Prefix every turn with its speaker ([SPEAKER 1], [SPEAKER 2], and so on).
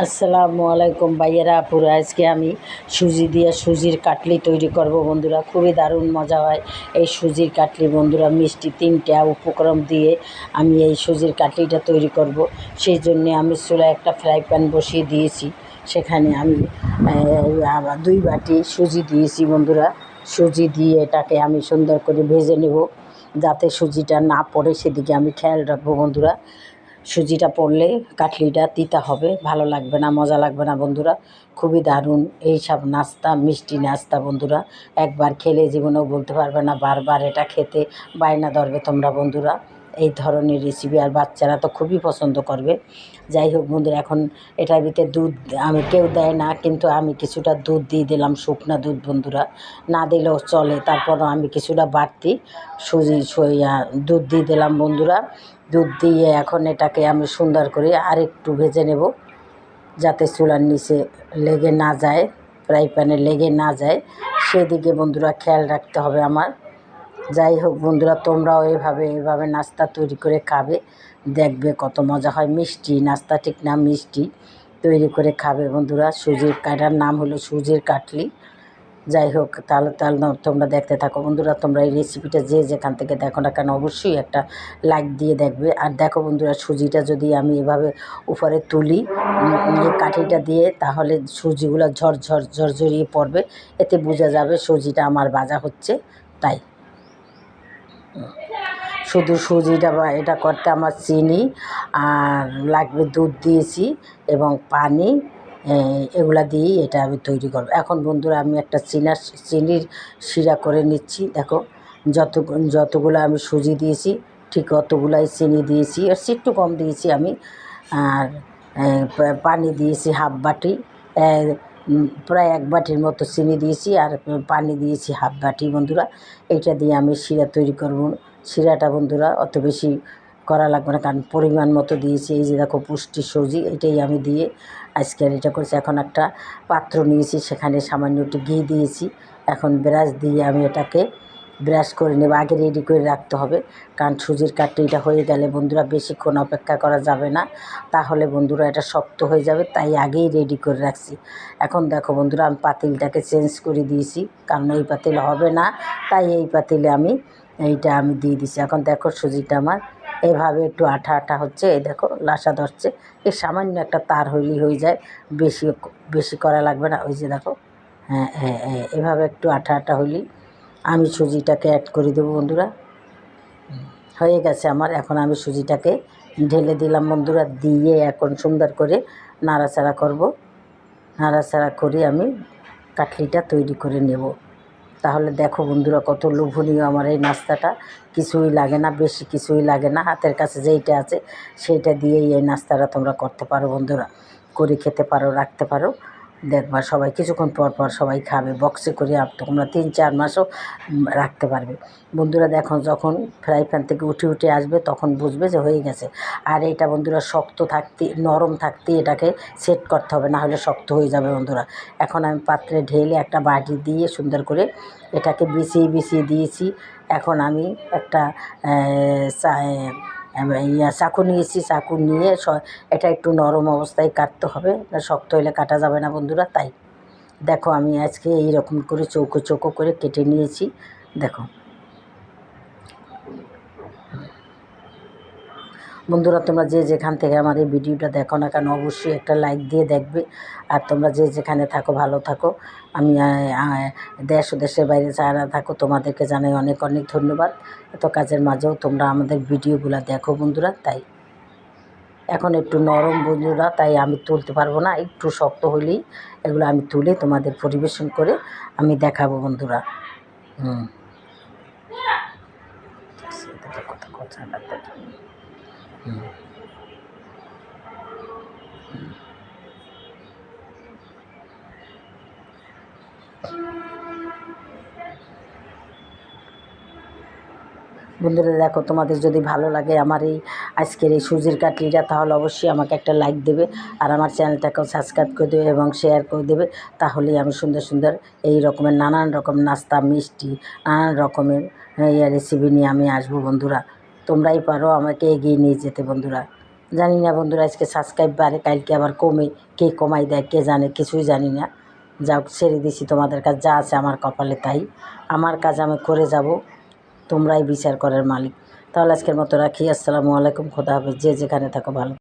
[SPEAKER 1] আসসালামু আলাইকুম ভাইয়েরা, পুরো আজকে আমি সুজি দিয়ে সুজির কাটলি তৈরি করব বন্ধুরা, খুবই দারুণ মজা হয়। এই সুজির কাটলি বন্ধুরা, মিষ্টি তিনটা উপকরণ দিয়ে আমি এই সুজির কাটলিটা তৈরি করব। সেই জন্যে আমি চুলায় একটা ফ্রাই প্যান বসিয়ে দিয়েছি। সেখানে আমি দুই বাটি সুজি দিয়েছি বন্ধুরা। সুজি দিয়ে এটাকে আমি সুন্দর করে ভেজে নেব, যাতে সুজিটা না পড়ে, সেদিকে আমি খেয়াল রাখব বন্ধুরা। সুজিটা পড়লে কাটলিটা তিতা হবে, ভালো লাগবে না, মজা লাগবে না বন্ধুরা। খুবই দারুণ এই সব নাস্তা, মিষ্টি নাস্তা বন্ধুরা। একবার খেলে জীবনেও বলতে পারবে না বারবার এটা খেতে বায়না ধরবে তোমরা বন্ধুরা। এই ধরনের রেসিপি আর বাচ্চারা তো খুবই পছন্দ করবে। যাই হোক বন্ধুরা, এখন এটার ভিতরে দুধ আমি কেউ দেয় না, কিন্তু আমি কিছুটা দুধ দিয়ে দিলাম, শুকনা দুধ বন্ধুরা। না দিলেও চলে, তারপরও আমি কিছুটা বাড়তি সুজি সইয়া দুধ দিয়ে দিলাম বন্ধুরা। দুধ দিয়ে এখন এটাকে আমি সুন্দর করে আর একটু ভেজে নেব, যাতে চুলার নিচে লেগে না যায়, ফ্রাই প্যানে লেগে না যায়। সেদিকে বন্ধুরা খেয়াল রাখতে হবে আমার। যাই হোক বন্ধুরা, তোমরাও এভাবে এভাবে নাস্তা তৈরি করে খাবে। দেখবে কত মজা হয়। মিষ্টি, নাস্তা ঠিক না, মিষ্টি তৈরি করে খাবে বন্ধুরা। সুজির কাটার নাম হলো সুজির কাটলি। যাই হোক, তাহলে তাহলে তোমরা দেখতে থাকো। বন্ধুরা, তোমরা এই রেসিপিটা যে যেখান থেকে দেখো না কেন, অবশ্যই একটা লাইক দিয়ে দেখবে। আর দেখো বন্ধুরা, সুজিটা যদি আমি এভাবে উপরে তুলি কাঠিটা দিয়ে, তাহলে সুজিগুলো ঝরঝর, ঝরঝরিয়ে পড়বে। এতে বোঝা যাবে সুজিটা আমার বাজা হচ্ছে। তাই। শুধু সুজিটা বা এটা করতে আমার চিনি আর লাগবে দুধ দিয়েছি এবং পানি এগুলা দিয়েই এটা আমি তৈরি করব। এখন বন্ধুরা আমি একটা চিনার চিনির শিরা করে নিচ্ছি। দেখো, যত যতগুলো আমি সুজি দিয়েছি, ঠিক অতগুলাই চিনি দিয়েছি। আর একটু কম দিয়েছি আমি। আর পানি দিয়েছি হাফ বাটি। প্রায় এক বাটির মতো চিনি দিয়েছি আর পানি দিয়েছি হাফ বাটি বন্ধুরা। এইটা দিয়ে আমি শিরা তৈরি করব। শিরাটা বন্ধুরা অত বেশি করা লাগবে না, কারণ পরিমাণ মতো দিয়েছি। এই যে দেখো, পুষ্টি সবজি, এটাই আমি দিয়ে আজকে আর এটা করেছি। এখন একটা পাত্র নিয়েছি, সেখানে সামান্য একটু ঘি দিয়েছি। এখন ব্রাশ দিয়ে আমি এটাকে ব্রাশ করে নেব, আগে রেডি করে রাখতে হবে। কারণ সুজির কাটলিটা হয়ে গেলে বন্ধুরা বেশিক্ষণ অপেক্ষা করা যাবে না। তাহলে বন্ধুরা এটা শক্ত হয়ে যাবে, তাই আগেই রেডি করে রাখছি। এখন দেখো বন্ধুরা, আমি পাতিলটাকে চেঞ্জ করে দিয়েছি, কারণ এই পাতিল হবে না। তাই এই পাতিলে আমি, এইটা আমি দিয়ে দিছি। এখন দেখো সুজিটা আমার এভাবে একটু আঠা আঠা হচ্ছে, এই দেখো লাসা ধরছে। এই সামান্য একটা তার হইলেই হয়ে যায়, বেশি বেশি করা লাগবে না। ওই যে দেখো হ্যাঁ হ্যাঁ হ্যাঁ এভাবে একটু আঠা আঠা হইলেই আমি সুজিটাকে অ্যাড করে দেবো, বন্ধুরা। হয়ে গেছে আমার, এখন আমি সুজিটাকে ঢেলে দিলাম, বন্ধুরা। দিয়ে এখন সুন্দর করে নাড়াচাড়া করব। নাড়াচাড়া করে আমি কাটলিটা তৈরি করে নেব। তাহলে দেখো বন্ধুরা, কত লোভনীয় আমার এই নাস্তাটা। কিছুই লাগে না, বেশি কিছুই লাগে না। হাতের কাছে যেইটা আছে, সেইটা দিয়েই এই নাস্তাটা তোমরা করতে পারো, বন্ধুরা। করে খেতে পারো, রাখতে পারো। দেখবা সবাই কিছুক্ষণ পর পর সবাই খাবে বক্সে করে তোমরা তিন চার মাসও রাখতে পারবে। বন্ধুরা দেখো, যখন ফ্রাই প্যান থেকে উঠে উঠে আসবে, তখন বুঝবে যে হয়ে গেছে। আর এটা বন্ধুরা শক্ত থাকতে, নরম থাকতে এটাকে সেট করতে হবে, না হলে শক্ত হয়ে যাবে বন্ধুরা। এখন আমি পাত্রে ঢেলে একটা বাটি দিয়ে সুন্দর করে এটাকে বিছিয়ে বিছিয়ে দিয়েছি। এখন আমি একটা ইয়া চাকু নিয়েছি, চাকু নিয়ে স- এটা একটু নরম অবস্থায় কাটতে হবে, না শক্ত হলে কাটা যাবে না বন্ধুরা, তাই। দেখো আমি আজকে এই রকম করে চৌকো চৌকো করে কেটে নিয়েছি, দেখো। বন্ধুরা, তোমরা যে যেখান থেকে আমার এই ভিডিওটা দেখো না কেন, অবশ্যই একটা লাইক দিয়ে দেখবে। আর তোমরা যে যেখানে থাকো, ভালো থাকো। আমি দেশ ও দেশের বাইরে যারা থাকো, তোমাদেরকে জানাই অনেক অনেক ধন্যবাদ। এত কাজের মাঝেও তোমরা আমাদের ভিডিওগুলো দেখো বন্ধুরা, তাই। এখন একটু নরম বন্ধুরা, তাই আমি তুলতে পারব না, একটু শক্ত হলেই এগুলো আমি তুলে তোমাদের পরিবেশন করে আমি দেখাবো বন্ধুরা। হুম। কথা কথা বন্ধুরা, দেখো, তোমাদের যদি ভালো লাগে আমার এই আজকের এই সুজির কাটলিটা, তাহলে অবশ্যই আমাকে একটা লাইক দেবে আর আমার চ্যানেলটাকেও সাবস্ক্রাইব করে দেবে এবং শেয়ার করে দেবে। তাহলেই আমি সুন্দর সুন্দর এই রকমের নানান রকম নাস্তা, মিষ্টি, নানান রকমের রেসিপি নিয়ে আমি আসব বন্ধুরা। তোমরাই পারো আমাকে এগিয়ে নিয়ে যেতে বন্ধুরা। জানি না বন্ধুরা, আজকে সাবস্ক্রাইব বাড়ে, কালকে আবার কমে, কে কমাই দেয়, কে জানে, কিছুই জানি না। যাও ছেড়ে দিছি তোমাদের কাছে, যা আছে আমার কপালে তাই। আমার কাজ আমি করে যাব, তোমরাই বিচার করার মালিক। তাহলে আজকের মতো রাখি, আসসালামু আলাইকুম, খোদা হবে যে যেখানে থাকো ভালো।